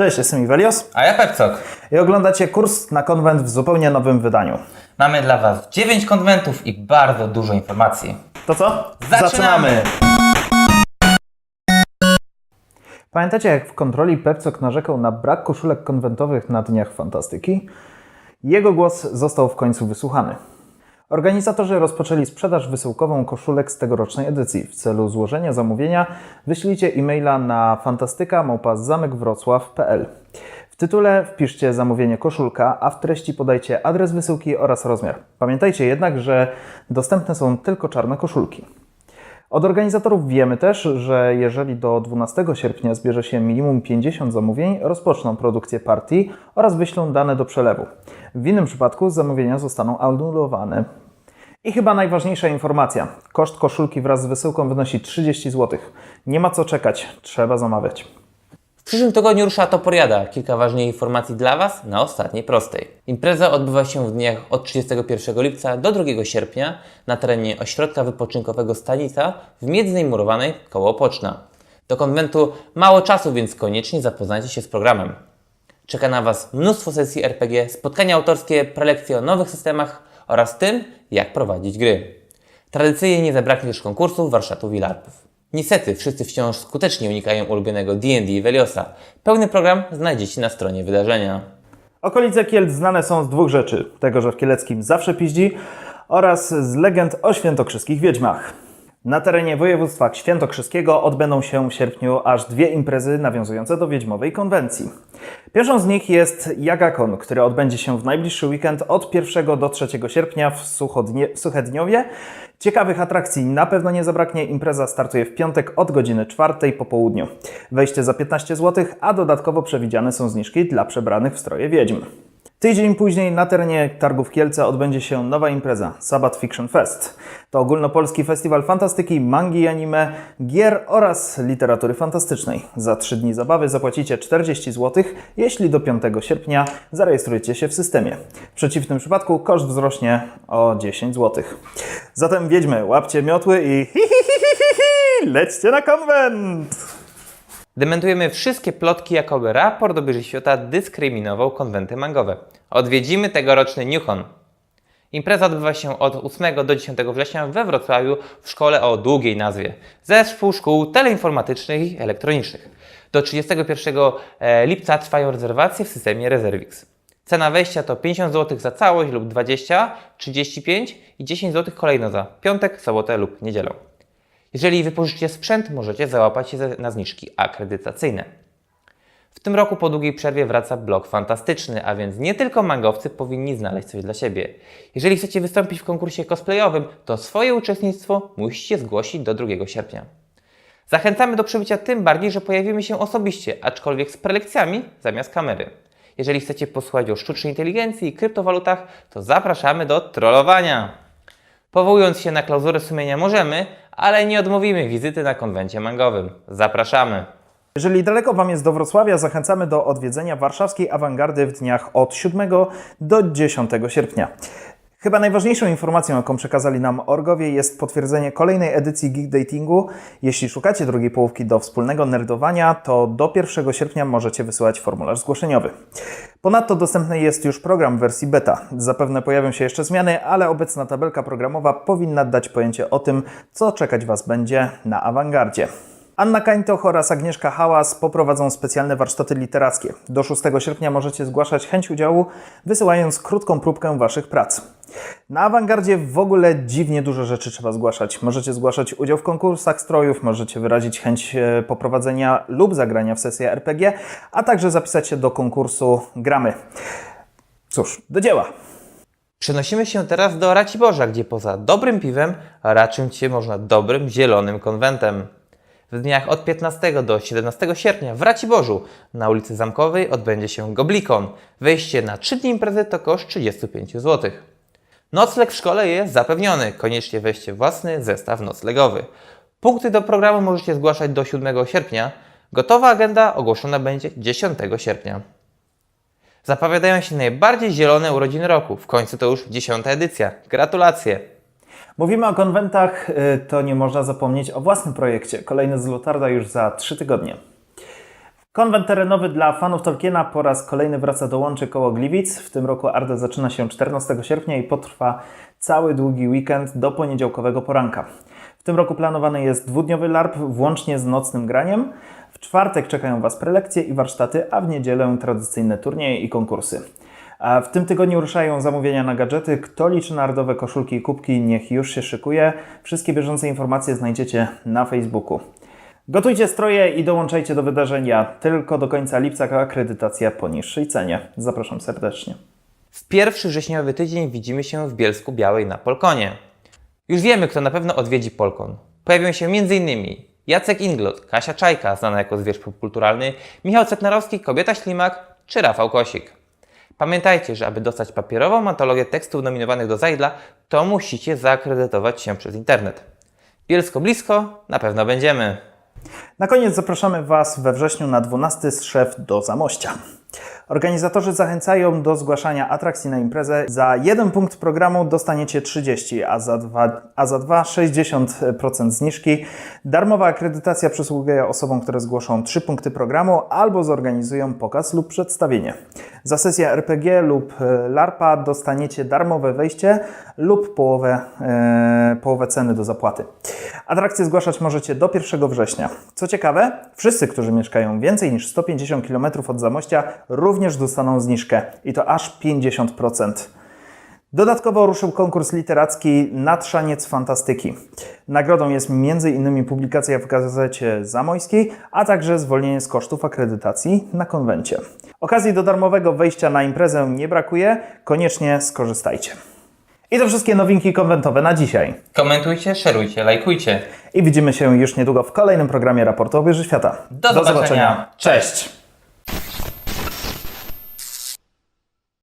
Cześć, jestem Iwelios A ja Pepcok. i oglądacie kurs na konwent w zupełnie nowym wydaniu. Mamy dla Was 9 konwentów i bardzo dużo informacji. To co? Zaczynamy! Pamiętacie, jak w kontroli Pepcok narzekał na brak koszulek konwentowych na Dniach Fantastyki? Jego głos został w końcu wysłuchany. Organizatorzy rozpoczęli sprzedaż wysyłkową koszulek z tegorocznej edycji. W celu złożenia zamówienia wyślijcie e-maila na fantastyka.zamekWrocław.pl W tytule wpiszcie zamówienie koszulka, a w treści podajcie adres wysyłki oraz rozmiar. Pamiętajcie jednak, że dostępne są tylko czarne koszulki. Od organizatorów wiemy też, że jeżeli do 12 sierpnia zbierze się minimum 50 zamówień, rozpoczną produkcję partii oraz wyślą dane do przelewu. W innym przypadku zamówienia zostaną anulowane. I chyba najważniejsza informacja. Koszt koszulki wraz z wysyłką wynosi 30 zł. Nie ma co czekać, trzeba zamawiać. W przyszłym tygodniu rusza Toporiada. Kilka ważnych informacji dla Was na ostatniej prostej. Impreza odbywa się w dniach od 31 lipca do 2 sierpnia na terenie ośrodka wypoczynkowego Stanica w Miedznej Murowanej koło Opoczna. Do konwentu mało czasu, więc koniecznie zapoznajcie się z programem. Czeka na Was mnóstwo sesji RPG, spotkania autorskie, prelekcje o nowych systemach oraz tym, jak prowadzić gry. Tradycyjnie nie zabraknie też konkursów, warsztatów i larpów. Niestety, wszyscy wciąż skutecznie unikają ulubionego D&D Veliosa. Pełny program znajdziecie na stronie wydarzenia. Okolice Kielc znane są z dwóch rzeczy. Tego, że w Kieleckim zawsze piździ oraz z legend o świętokrzyskich wiedźmach. Na terenie województwa świętokrzyskiego odbędą się w sierpniu aż dwie imprezy nawiązujące do wiedźmowej konwencji. Pierwszą z nich jest Jagakon, który odbędzie się w najbliższy weekend od 1 do 3 sierpnia w, Suchodnie, Suchedniowie. Ciekawych atrakcji na pewno nie zabraknie. Impreza startuje w piątek od godziny 4 po południu. Wejście za 15 zł, a dodatkowo przewidziane są zniżki dla przebranych w stroje wiedźm. Tydzień później na terenie Targów Kielce odbędzie się nowa impreza Sabbath Fiction Fest. To ogólnopolski festiwal fantastyki, mangi anime, gier oraz literatury fantastycznej. Za 3 dni zabawy zapłacicie 40 zł, jeśli do 5 sierpnia zarejestrujecie się w systemie. W przeciwnym przypadku koszt wzrośnie o 10 zł. Zatem wiedźmy, łapcie miotły i hi, hi, hi, hi, hi, hi, lećcie na konwent! Dementujemy wszystkie plotki, jakoby raport o świata dyskryminował konwenty mangowe. Odwiedzimy tegoroczny Newcon. Impreza odbywa się od 8 do 10 września we Wrocławiu w szkole o długiej nazwie Zespół Szkół Teleinformatycznych i Elektronicznych. Do 31 e, lipca trwają rezerwacje w systemie Reservix. Cena wejścia to 50 zł za całość lub 20, 35 i 10 zł kolejno za piątek, sobotę lub niedzielę. Jeżeli wypożyczycie sprzęt, możecie załapać się na zniżki akredytacyjne. W tym roku po długiej przerwie wraca blok fantastyczny, a więc nie tylko mangowcy powinni znaleźć coś dla siebie. Jeżeli chcecie wystąpić w konkursie cosplayowym, to swoje uczestnictwo musicie zgłosić do 2 sierpnia. Zachęcamy do przybycia tym bardziej, że pojawimy się osobiście, aczkolwiek z prelekcjami zamiast kamery. Jeżeli chcecie posłuchać o sztucznej inteligencji i kryptowalutach, to zapraszamy do trollowania. Powołując się na klauzurę sumienia możemy, ale nie odmówimy wizyty na konwencie mangowym. Zapraszamy. Jeżeli daleko Wam jest do Wrocławia, zachęcamy do odwiedzenia warszawskiej awangardy w dniach od 7 do 10 sierpnia. Chyba najważniejszą informacją, jaką przekazali nam orgowie, jest potwierdzenie kolejnej edycji Geek Datingu. Jeśli szukacie drugiej połówki do wspólnego nerdowania, to do 1 sierpnia możecie wysyłać formularz zgłoszeniowy. Ponadto dostępny jest już program w wersji beta. Zapewne pojawią się jeszcze zmiany, ale obecna tabelka programowa powinna dać pojęcie o tym, co czekać Was będzie na awangardzie. Anna Kańtoch oraz Agnieszka Hałas poprowadzą specjalne warsztaty literackie. Do 6 sierpnia możecie zgłaszać chęć udziału, wysyłając krótką próbkę Waszych prac. Na awangardzie w ogóle dziwnie dużo rzeczy trzeba zgłaszać. Możecie zgłaszać udział w konkursach strojów, możecie wyrazić chęć e, poprowadzenia lub zagrania w sesję RPG, a także zapisać się do konkursu Gramy. Cóż, do dzieła! Przenosimy się teraz do Raciborza, gdzie poza dobrym piwem raczyć się można dobrym zielonym konwentem. W dniach od 15 do 17 sierpnia w Raciborzu na ulicy Zamkowej odbędzie się Goblikon. Wejście na 3 dni imprezy to koszt 35 zł. Nocleg w szkole jest zapewniony. Koniecznie weźcie własny zestaw noclegowy. Punkty do programu możecie zgłaszać do 7 sierpnia. Gotowa agenda ogłoszona będzie 10 sierpnia. Zapowiadają się najbardziej zielone urodziny roku. W końcu to już 10 edycja. Gratulacje! Mówimy o konwentach, y, to nie można zapomnieć o własnym projekcie. Kolejny z Lotarda już za 3 tygodnie. Konwent terenowy dla fanów Tolkiena po raz kolejny wraca do Łączy koło Gliwic. W tym roku Arda zaczyna się 14 sierpnia i potrwa cały długi weekend do poniedziałkowego poranka. W tym roku planowany jest dwudniowy LARP włącznie z nocnym graniem. W czwartek czekają Was prelekcje i warsztaty, a w niedzielę tradycyjne turnieje i konkursy. W tym tygodniu ruszają zamówienia na gadżety. Kto liczy na ardowe koszulki i kubki, niech już się szykuje. Wszystkie bieżące informacje znajdziecie na Facebooku. Gotujcie stroje i dołączajcie do wydarzenia. Tylko do końca lipca akredytacja po niższej cenie. Zapraszam serdecznie. W pierwszy wrześniowy tydzień widzimy się w Bielsku Białej na Polkonie. Już wiemy, kto na pewno odwiedzi Polkon. Pojawią się m.in. Jacek Inglot, Kasia Czajka, znana jako zwierz popkulturalny, Michał Cetnarowski, Kobieta Ślimak czy Rafał Kosik. Pamiętajcie, że aby dostać papierową antologię tekstów nominowanych do Zajdla, to musicie zaakredytować się przez internet. Bielsko blisko, na pewno będziemy. Na koniec zapraszamy Was we wrześniu na 12 zszew do Zamościa. Organizatorzy zachęcają do zgłaszania atrakcji na imprezę. Za jeden punkt programu dostaniecie 30, a za dwa, a za dwa 60% zniżki. Darmowa akredytacja przysługuje osobom, które zgłoszą 3 punkty programu albo zorganizują pokaz lub przedstawienie. Za sesję RPG lub e, LARPA dostaniecie darmowe wejście lub połowę, e, połowę ceny do zapłaty. Atrakcje zgłaszać możecie do 1 września. Co ciekawe, wszyscy, którzy mieszkają więcej niż 150 km od Zamościa, również dostaną zniżkę i to aż 50%. Dodatkowo ruszył konkurs literacki Natrzaniec Fantastyki. Nagrodą jest m.in. publikacja w gazecie zamojskiej, a także zwolnienie z kosztów akredytacji na konwencie. Okazji do darmowego wejścia na imprezę nie brakuje, koniecznie skorzystajcie. I to wszystkie nowinki konwentowe na dzisiaj. Komentujcie, szerujcie, lajkujcie. I widzimy się już niedługo w kolejnym programie Raportu o Świata. Do zobaczenia. Cześć!